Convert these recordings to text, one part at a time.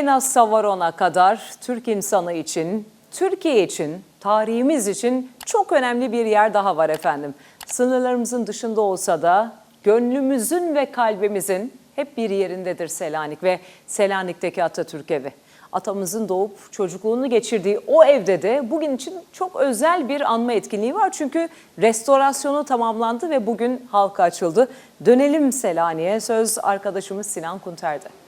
Elena Savaron'a kadar Türk insanı için, Türkiye için, tarihimiz için çok önemli bir yer daha var efendim. Sınırlarımızın dışında olsa da gönlümüzün ve kalbimizin hep bir yerindedir Selanik ve Selanik'teki Atatürk evi. Atamızın doğup çocukluğunu geçirdiği o evde de bugün için çok özel bir anma etkinliği var. Çünkü restorasyonu tamamlandı ve bugün halka açıldı. Dönelim Selanik'e söz arkadaşımız Sinan Kunter'de.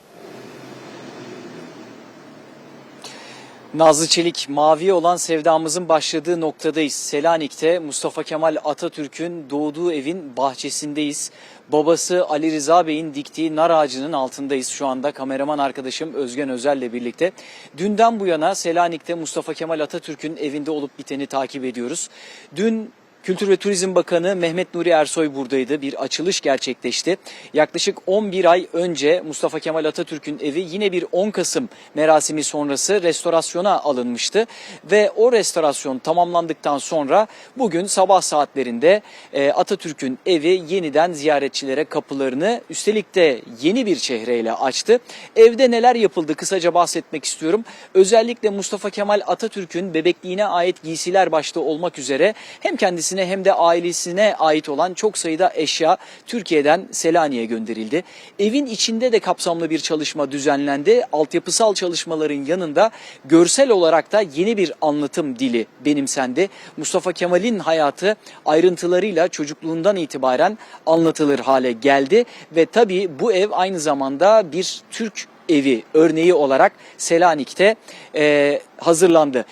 Nazlı Çelik, mavi olan sevdamızın başladığı noktadayız. Selanik'te Mustafa Kemal Atatürk'ün doğduğu evin bahçesindeyiz. Babası Ali Rıza Bey'in diktiği nar ağacının altındayız şu anda. Kameraman arkadaşım Özgen Özel'le birlikte. Dünden bu yana Selanik'te Mustafa Kemal Atatürk'ün evinde olup biteni takip ediyoruz. Dün Kültür ve Turizm Bakanı Mehmet Nuri Ersoy buradaydı. Bir açılış gerçekleşti. Yaklaşık 11 ay önce Mustafa Kemal Atatürk'ün evi yine bir 10 Kasım merasimi sonrası restorasyona alınmıştı. Ve o restorasyon tamamlandıktan sonra bugün sabah saatlerinde e, Atatürk'ün evi yeniden ziyaretçilere kapılarını üstelik de yeni bir çehreyle açtı. Evde neler yapıldı kısaca bahsetmek istiyorum. Özellikle Mustafa Kemal Atatürk'ün bebekliğine ait giysiler başta olmak üzere hem kendisi kendisine hem de ailesine ait olan çok sayıda eşya Türkiye'den Selanik'e gönderildi. Evin içinde de kapsamlı bir çalışma düzenlendi. Altyapısal çalışmaların yanında görsel olarak da yeni bir anlatım dili benimsendi. Mustafa Kemal'in hayatı ayrıntılarıyla çocukluğundan itibaren anlatılır hale geldi ve tabii bu ev aynı zamanda bir Türk evi örneği olarak Selanik'te e, hazırlandı.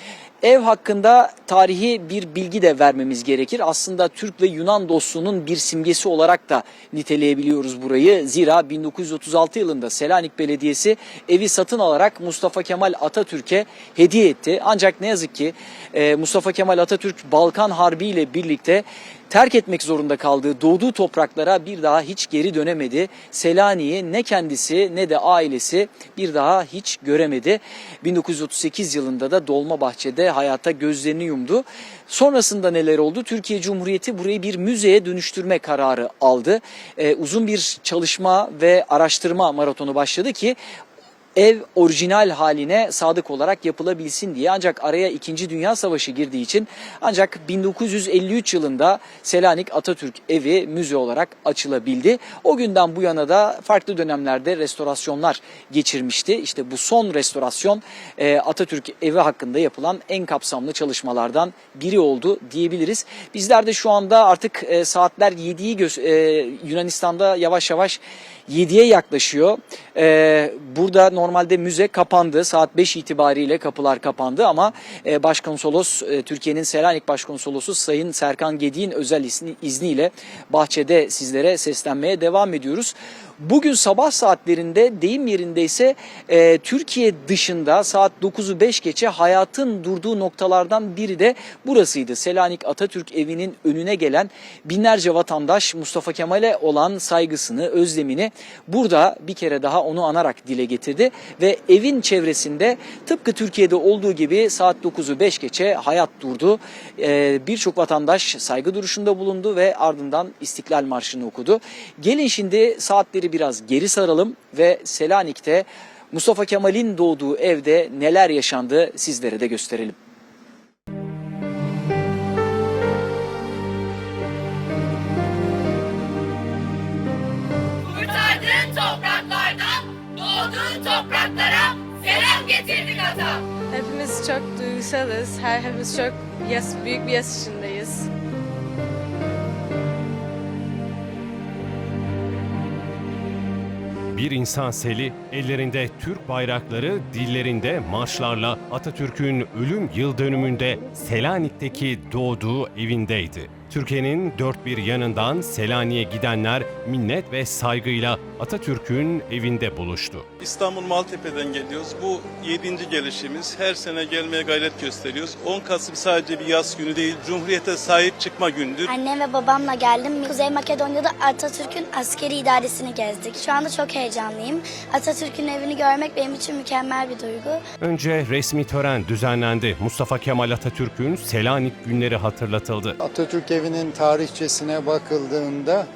Ev hakkında tarihi bir bilgi de vermemiz gerekir. Aslında Türk ve Yunan dostluğunun bir simgesi olarak da niteleyebiliyoruz burayı. Zira 1936 yılında Selanik Belediyesi evi satın alarak Mustafa Kemal Atatürk'e hediye etti. Ancak ne yazık ki e, Mustafa Kemal Atatürk Balkan Harbi ile birlikte terk etmek zorunda kaldığı doğduğu topraklara bir daha hiç geri dönemedi. Selanik'i ne kendisi ne de ailesi bir daha hiç göremedi. 1938 yılında da Dolmabahçe'de hayata gözlerini yumdu. Sonrasında neler oldu? Türkiye Cumhuriyeti burayı bir müzeye dönüştürme kararı aldı. Ee, uzun bir çalışma ve araştırma maratonu başladı ki ev orijinal haline sadık olarak yapılabilsin diye ancak araya 2. Dünya Savaşı girdiği için ancak 1953 yılında Selanik Atatürk evi müze olarak açılabildi. O günden bu yana da farklı dönemlerde restorasyonlar geçirmişti. İşte bu son restorasyon e, Atatürk evi hakkında yapılan en kapsamlı çalışmalardan biri oldu diyebiliriz. Bizler de şu anda artık e, saatler 7'yi gö- e, Yunanistan'da yavaş yavaş 7'ye yaklaşıyor. Burada normalde müze kapandı. Saat 5 itibariyle kapılar kapandı ama e, Başkonsolos, e, Türkiye'nin Selanik Başkonsolosu Sayın Serkan Gedi'nin özel izni, izniyle bahçede sizlere seslenmeye devam ediyoruz. Bugün sabah saatlerinde deyim yerindeyse e, Türkiye dışında saat 9'u 5 geçe hayatın durduğu noktalardan biri de burasıydı. Selanik Atatürk evinin önüne gelen binlerce vatandaş Mustafa Kemal'e olan saygısını, özlemini burada bir kere daha onu anarak dile getirdi. Ve evin çevresinde tıpkı Türkiye'de olduğu gibi saat 9'u 5 geçe hayat durdu. E, Birçok vatandaş saygı duruşunda bulundu ve ardından İstiklal Marşı'nı okudu. Gelin şimdi saatleri biraz geri saralım ve Selanik'te Mustafa Kemal'in doğduğu evde neler yaşandı sizlere de gösterelim. Çok duygusalız. Her hepimiz çok yas, büyük bir yas içindeyiz. Bir insan seli ellerinde Türk bayrakları, dillerinde marşlarla Atatürk'ün ölüm yıl dönümünde Selanik'teki doğduğu evindeydi. Türkiye'nin dört bir yanından Selanik'e gidenler minnet ve saygıyla Atatürk'ün evinde buluştu. İstanbul Maltepe'den geliyoruz. Bu yedinci gelişimiz. Her sene gelmeye gayret gösteriyoruz. 10 Kasım sadece bir yaz günü değil, Cumhuriyete sahip çıkma gündür. Annem ve babamla geldim. Kuzey Makedonya'da Atatürk'ün askeri idaresini gezdik. Şu anda çok heyecanlıyım. Atatürk'ün evini görmek benim için mükemmel bir duygu. Önce resmi tören düzenlendi. Mustafa Kemal Atatürk'ün Selanik günleri hatırlatıldı. Atatürk evinin tarihçesine bakıldığında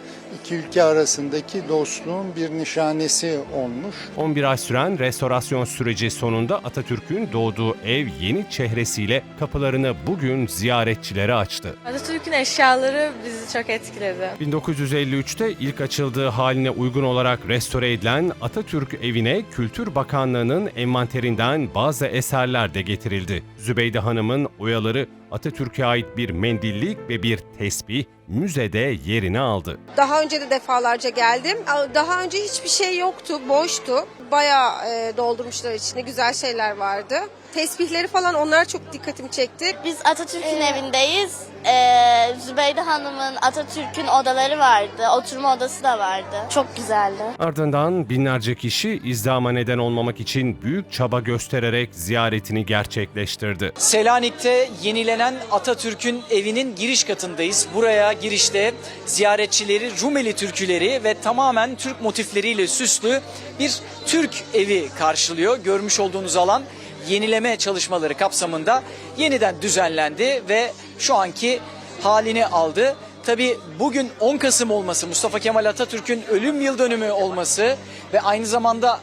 iki ülke arasındaki dostluğun bir nişanesi olmuş. 11 ay süren restorasyon süreci sonunda Atatürk'ün doğduğu ev yeni çehresiyle kapılarını bugün ziyaretçilere açtı. Atatürk'ün eşyaları bizi çok etkiledi. 1953'te ilk açıldığı haline uygun olarak restore edilen Atatürk evine Kültür Bakanlığı'nın envanterinden bazı eserler de getirildi. Zübeyde Hanım'ın oyaları Atatürk'e ait bir mendillik ve bir tesbih müzede yerini aldı. Daha önce de defalarca geldim. Daha önce hiçbir şey yoktu, boştu. Bayağı e, doldurmuşlar içine, güzel şeyler vardı. Tesbihleri falan onlar çok dikkatimi çekti. Biz Atatürk'ün evindeyiz. Ee, Zübeyde Hanım'ın Atatürk'ün odaları vardı. Oturma odası da vardı. Çok güzeldi. Ardından binlerce kişi izdama neden olmamak için büyük çaba göstererek ziyaretini gerçekleştirdi. Selanik'te yenilenen Atatürk'ün evinin giriş katındayız. Buraya girişte ziyaretçileri Rumeli türküleri ve tamamen Türk motifleriyle süslü bir Türk evi karşılıyor. Görmüş olduğunuz alan yenileme çalışmaları kapsamında yeniden düzenlendi ve şu anki halini aldı. Tabi bugün 10 Kasım olması, Mustafa Kemal Atatürk'ün ölüm yıl dönümü olması ve aynı zamanda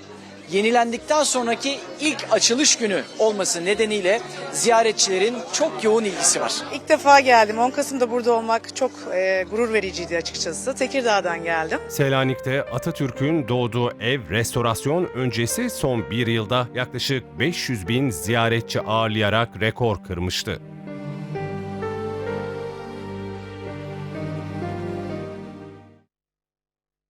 yenilendikten sonraki ilk açılış günü olması nedeniyle ziyaretçilerin çok yoğun ilgisi var. İlk defa geldim. 10 Kasım'da burada olmak çok e, gurur vericiydi açıkçası. Tekirdağ'dan geldim. Selanik'te Atatürk'ün doğduğu ev restorasyon öncesi son bir yılda yaklaşık 500 bin ziyaretçi ağırlayarak rekor kırmıştı.